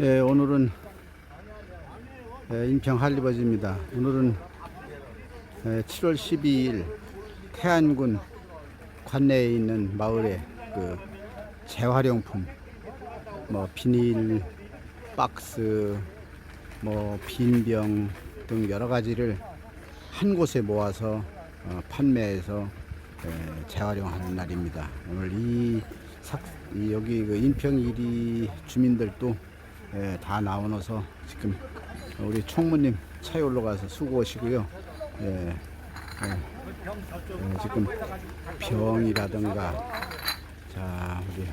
예, 오늘은 예, 인평 할리버지입니다. 오늘은 예, 7월 12일 태안군 관내에 있는 마을에 그 재활용품, 뭐 비닐 박스, 뭐 빈병 등 여러 가지를 한 곳에 모아서 어, 판매해서 예, 재활용하는 날입니다. 오늘 이, 삭, 이 여기 그 인평 1위 주민들도 예, 다 나오셔서 지금 우리 총무님 차에 올라가서 수고하시고요. 예, 예, 예, 지금 병이라든가 자 우리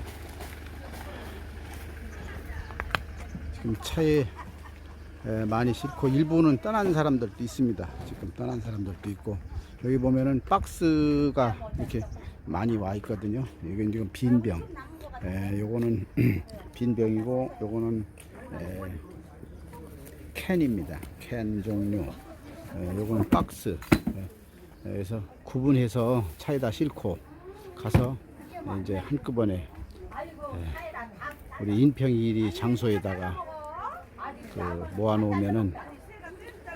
지금 차에 예, 많이 싣고 일부는 떠난 사람들도 있습니다. 지금 떠난 사람들도 있고 여기 보면은 박스가 이렇게 많이 와 있거든요. 이건 지금 빈 병. 예, 요거는 빈 병이고 요거는 예, 캔입니다. 캔 종류. 예, 요거는 박스. 예, 그래서 구분해서 차에다 싣고 가서 이제 한꺼번에 예, 우리 인평일이 장소에다가 그 모아놓으면은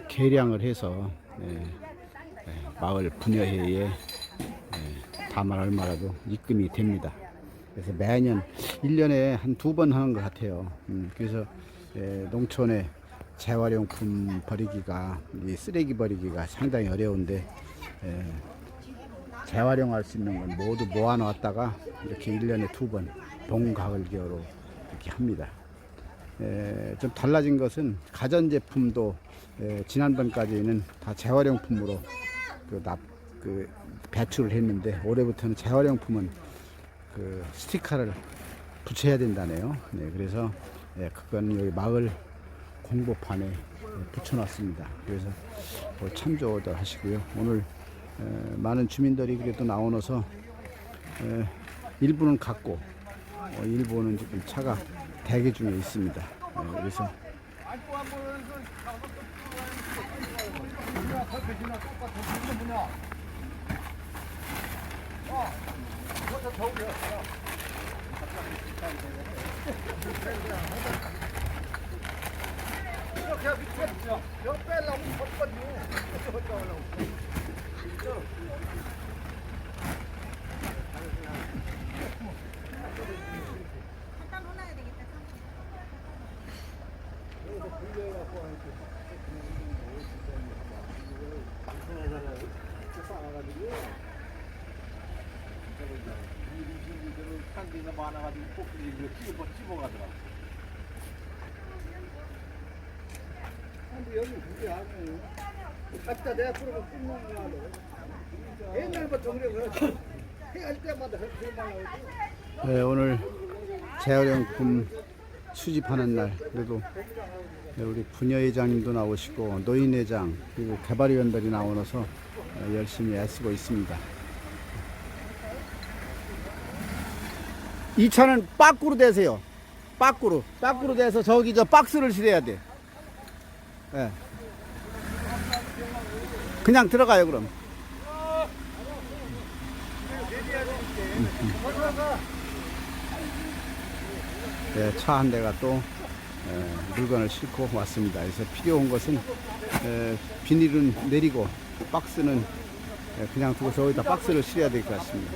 계량을 해서 예, 예, 마을 분여회에 예, 다만 얼마라도 입금이 됩니다. 그래서 매년 1년에 한 두 번 하는 것 같아요. 음, 그래서 예, 농촌에 재활용품 버리기가 이 쓰레기 버리기가 상당히 어려운데 예, 재활용할 수 있는 건 모두 모아놓았다가 이렇게 1년에 두 번 봄, 가을, 겨울로 이렇게 합니다. 에, 좀 달라진 것은 가전제품도 에, 지난번까지는 다 재활용품으로 그 납, 그 배출을 했는데 올해부터는 재활용품은 그 스티커를 붙여야 된다네요. 네, 그래서 예, 그건 여기 마을 공보판에 예, 붙여놨습니다. 그래서 뭐 참조들 하시고요. 오늘 에, 많은 주민들이 그래도 나오셔서 에, 일부는 갖고 어, 일부는 지금 차가 대기 중에 있습니다. 예, 그래서 그 네, 오늘 재활용품 수집하는 날 그래도 네, 우리 분여회장님도 나오시고 노인회장 그리고 개발위원들이 나오셔서 어, 열심히 애쓰고 있습니다. 이 차는 빠꾸로 대세요. 빠꾸로 빠꾸로 대서 저기 저 박스를 실어야 돼. 예. 그냥 들어가요 그럼. 예, 차한 대가 또 예, 물건을 싣고 왔습니다. 그래서 필요한 것은 예, 비닐은 내리고 박스는 예, 그냥 두고 저기다 박스를 실어야 될 것 같습니다.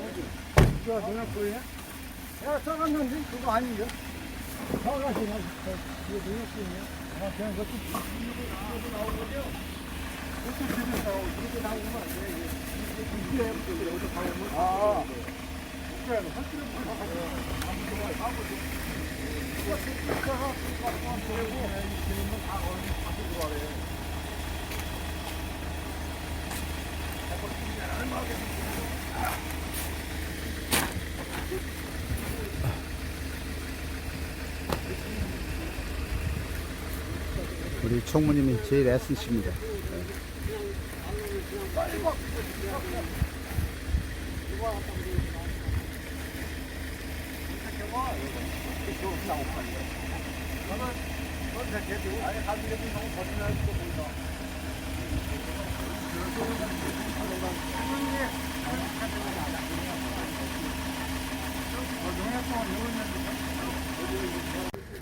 야, 써갔는데 그거? 써가지 이거 누나 거야? 아, 그냥 그것도 이거 나오거든요. 이렇게 들이 나오고 이렇게 나오면 안 돼. 이게 이게 여기서 나오면 아. 그래, 확실히 우리 총무님이 제일 애쓰십니다.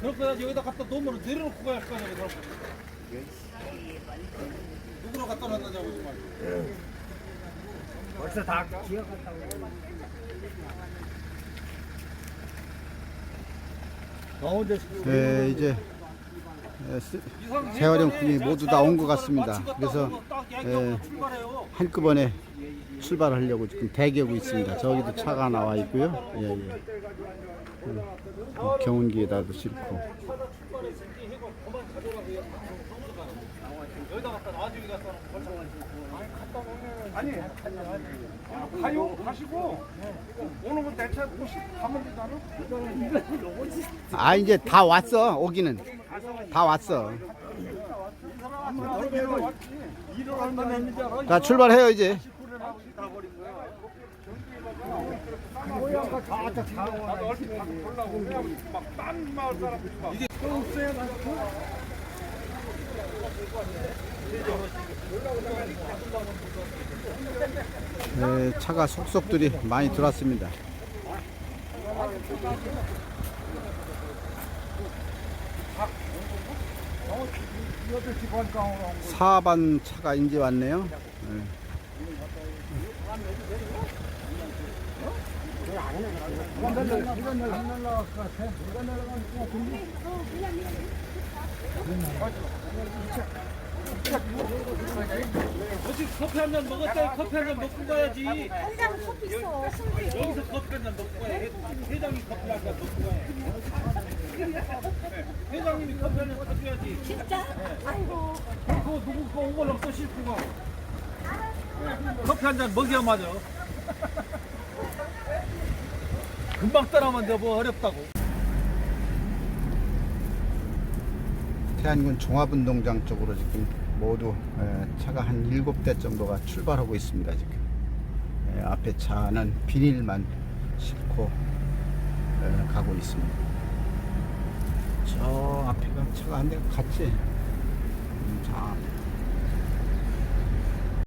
그렇게 여기다 갖다 놓으면 내려놓고 가야 할 거냐, 그럼. 누구로 갖다 놨느냐고 정말. 벌써 다 기어갔다고. 가운데 네, 이제 에, 스- 이상 재활용품이 모두 다 온 것 같습니다. 그래서, 딱 예. 한꺼번에 출발하려고 지금 대기하고 있습니다. 저기도 차가 나와 있고요. 예, 예. 음, 경운기에다도 싣고. 여기다 갖다 나중에 갖다 놓고 벌써 아니 가요 가시고 오늘은 대차 오시 가면 되잖아. 아 이제 다 왔어 오기는 다 왔어. 일을 했는지 알아? 자 출발해요 이제. 고향가 다다 자고 나도 얼핏 가서 보려고 그냥 막딴 마을 사람들이 막 네, 차가 속속들이 많이 들어왔습니다. 이것도 집안 강으로 온 거. 4반 차가 이제 왔네요. 네. 어디 커피 한 잔 먹었다. 커피 한 잔 먹고 가야지. 한장 커피 있어. 여기서 커피 한 잔 먹고 가야 해 회장이 커피 한 잔 먹고 가야 해 회장님이 커피 한 잔 사줘야지. 진짜? 아이고. 그거 누구 거 오버랑 또 싣고 가. 커피 한잔 맞아 금방 따라만 돼뭐 어렵다고 태안군 종합운동장 쪽으로 지금 모두 에, 차가 한 7대 정도가 출발하고 있습니다 지금. 에, 앞에 차는 비닐만 싣고 에, 가고 있습니다. 저 앞에가 차가 한대 갔지. 음, 자,